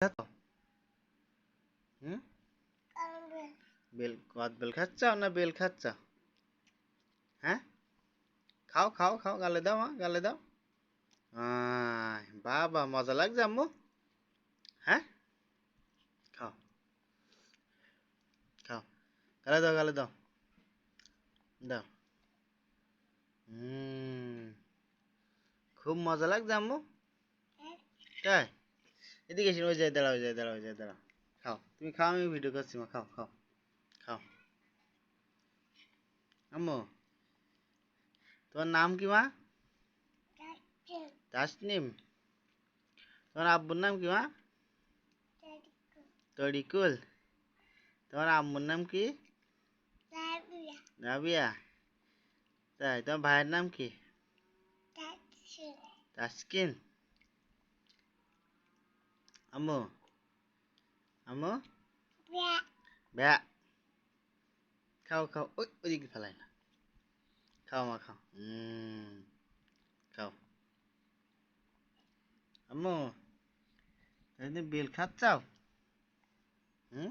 খাচ্ছ হুম? বেল খাচ্ছ না বেল খাচ্ছ? হ্যাঁ? খাও খাও খাও গালে দাও মা গালে দাও। বাবা মজা লাগছে আম্মু। হ্যাঁ? খাও। খাও। গালে দাও গালে দাও। দাও। হুম। খুব মজা লাগছে আম্মু। তাই? এদিকে এসে ওই যায় দাঁড়াও ওই যায় দাঁড়াও ওই যায় দাঁড়াও। খাও। তুমি খাও আমি ভিডিও করছি মা খাও খাও খাও। আম্মু তোমার নাম কি মা? তাসনিম। তোমার আব্বুর নাম কি মা? তরিকুল। তোমার আম্মুর নাম কি? রাবিয়া। তাই তোমার ভাইয়ের নাম কি? তাসকিন। আম্মু আম্মু ব্যা খাও খাও ওই ওইদিকে ফেলাই না খাও মা খাও খাও আম্মু বেল খাচ্ছাও হুম